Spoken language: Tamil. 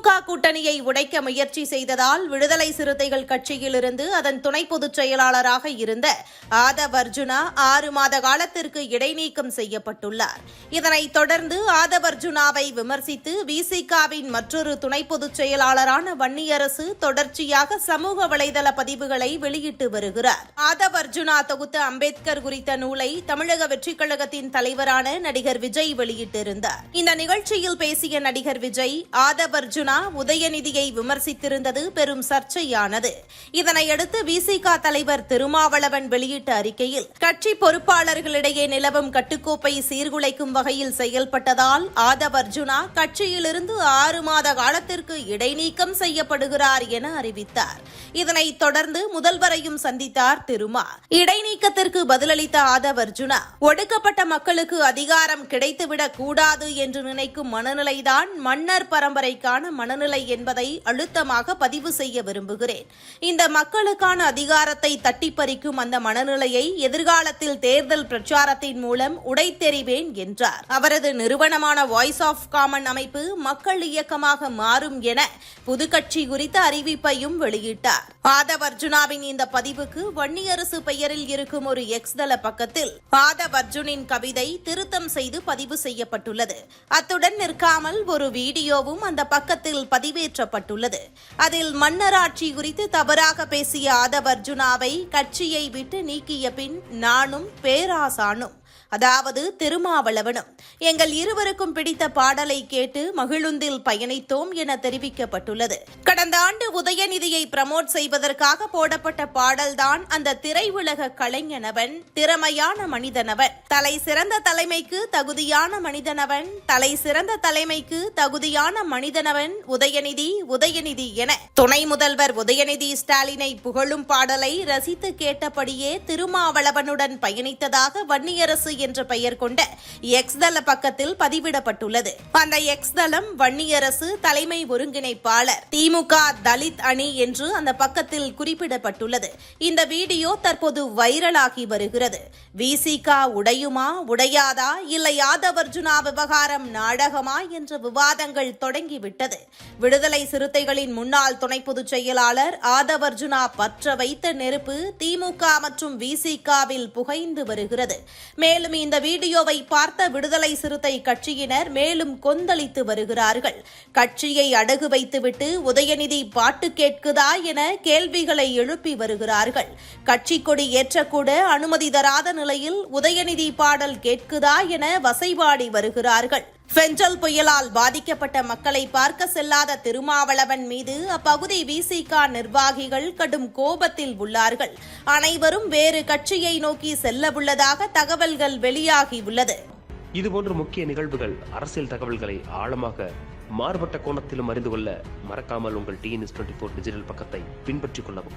திமுக கூட்டணியை உடைக்க முயற்சி செய்ததால் விடுதலை சிறுத்தைகள் கட்சியிலிருந்து அதன் துணை பொதுச் செயலாளராக இருந்த ஆதவ் அர்ஜுனா ஆறு மாத காலத்திற்கு இடைநீக்கம் செய்யப்பட்டுள்ளார். இதனைத் தொடர்ந்து ஆதவ் அர்ஜுனாவை விமர்சித்து விசிகாவின் மற்றொரு துணை பொதுச் செயலாளரான வன்னியரசு தொடர்ச்சியாக சமூக வலைதள பதிவுகளை வெளியிட்டு வருகிறார். ஆதவ் அர்ஜுனா தொகுத்த அம்பேத்கர் குறித்த நூலை தமிழக வெற்றிக் கழகத்தின் தலைவரான நடிகர் விஜய் வெளியிட்டிருந்தார். இந்த நிகழ்ச்சியில் பேசிய நடிகர் விஜய் ஆதவ் அர்ஜுனா உதயநிதியை விமர்சித்திருந்தது பெரும் சர்ச்சையானது. இதனையடுத்து விசிக தலைவர் திருமாவளவன் வெளியிட்ட அறிக்கையில் கட்சி பொறுப்பாளர்களிடையே நிலவும் கட்டுக்கோப்பை சீர்குலைக்கும் வகையில் செயல்பட்டதால் ஆதவ் அர்ஜுனா கட்சியிலிருந்து ஆறு மாத காலத்திற்கு இடைநீக்கம் செய்யப்படுகிறார் என அறிவித்தார். இதனைத் தொடர்ந்து முதல்வரையும் சந்தித்தார் திருமா இடைநீக்கத்திற்கு பதிலளித்த ஆதவ் அர்ஜுனா ஒடுக்கப்பட்ட மக்களுக்கு அதிகாரம் கிடைத்துவிடக் கூடாது என்று நினைக்கும் மனநிலைதான் மன்னர் பரம்பரைக்கான மனநிலை என்பதை அழுத்தமாக பதிவு செய்ய விரும்புகிறேன். இந்த மக்களுக்கான அதிகாரத்தை தட்டிப்பறிக்கும் அந்த மனநிலையை எதிர்காலத்தில் தேர்தல் பிரச்சாரத்தின் மூலம் உடைத்தெறிவேன் என்றார். அவரது நிறுவனமான வாய்ஸ் ஆஃப் காமன் அமைப்பு மக்கள் இயக்கமாக மாறும் என புதுக்கட்சி குறித்த அறிவிப்பையும் வெளியிட்டார். பாதவர்ஜுனாவின் இந்த பதிவுக்கு வன்னியரசு பெயரில் இருக்கும் ஒரு எக்ஸ் தள பக்கத்தில் பாதவர்ஜுனின் கவிதை திருத்தம் செய்து பதிவு செய்யப்பட்டுள்ளது. அத்துடன் நிற்காமல் ஒரு வீடியோவும் அந்த பக்கத்தில் பதிவேற்றப்பட்டுள்ளது. அதில் மன்னராட்சி குறித்து தவறாக பேசிய ஆதவர்ஜுனாவை கட்சியை விட்டு நீக்கிய பின் நானும் பேராசானும். அதாவது திருமாவளவனும். எங்கள் இருவருக்கும் பிடித்த பாடலை கேட்டு மகிழுந்தில் பயணித்தோம் என தெரிவிக்கப்பட்டுள்ளது. கடந்த ஆண்டு உதயநிதியை பிரமோட் செய்வதற்காக போடப்பட்ட பாடல்தான் அந்த திரையுலக கலைஞனவன் திறமையான மனிதனவன். தலை சிறந்த தலைமைக்கு தகுதியான மனிதனவன் தலை சிறந்த தலைமைக்கு தகுதியான மனிதனவன் உதயநிதி உதயநிதி என. துணை முதல்வர் உதயநிதி ஸ்டாலினை புகழும் பாடலை ரசித்து கேட்டபடியே திருமாவளவனுடன் பயணித்ததாக வன்னியரசு என்ற பெயர் கொண்ட எக்ஸ் தள பக்கத்தில் பதிவிடப்பட்டுள்ளது. அந்த எக்ஸ் தளம் வன்னியரசு தலைமை ஒருங்கிணைப்பாளர் திமுக தலித் அணி என்று அந்த பக்கத்தில் குறிப்பிடப்பட்டுள்ளது. இந்த வீடியோ தற்போது வைரலாகி வருகிறது. விசிகா உடையுமா? உடையாதா? இல்லை யாதவ் அர்ஜுனா விவகாரம் நாடகமா? என்ற விவாதங்கள் தொடங்கிவிட்டது. விடுதலை சிறுத்தைகளின் முன்னாள் துணை பொதுச் செயலாளர் ஆதவ் அர்ஜுனா பற்ற வைத்த நெருப்பு திமுக மற்றும் விசிகாவில் புகைந்து வருகிறது. மேலும் இந்த வீடியோவை பார்த்த விடுதலை சிறுத்தை கட்சியினர் மேலும் கொந்தளித்து வருகிறார்கள். கட்சியை அடகு வைத்துவிட்டு உதயநிதி பாட்டு கேட்குதா என கேள்விகளை எழுப்பி வருகிறார்கள். கட்சி கொடி ஏற்றக்கூட அனுமதி தராத நிலையில் உதயநிதி பாடல் கேட்குதா என வசைபாடி வருகிறார்கள். பெஞ்சல் புயலால் பாதிக்கப்பட்ட மக்களை பார்க்க செல்லாத திருமாவளவன் மீது அப்பகுதி விசிக நிர்வாகிகள் கடும் கோபத்தில் உள்ளார்கள். அனைவரும் வேறு கட்சியை நோக்கி செல்ல உள்ளதாக தகவல்கள் வெளியாகியுள்ளது இதுபோன்ற முக்கிய நிகழ்வுகள் அரசியல் தகவல்களை ஆழமாக மாறுபட்ட கோணத்திலும் அறிந்து கொள்ள மறக்காமல் உங்கள் டிஎன்எஸ் டுவெண்ட்டி ஃபோர் டிஜிட்டல் பக்கத்தை பின்பற்றிக் கொள்ளவும்.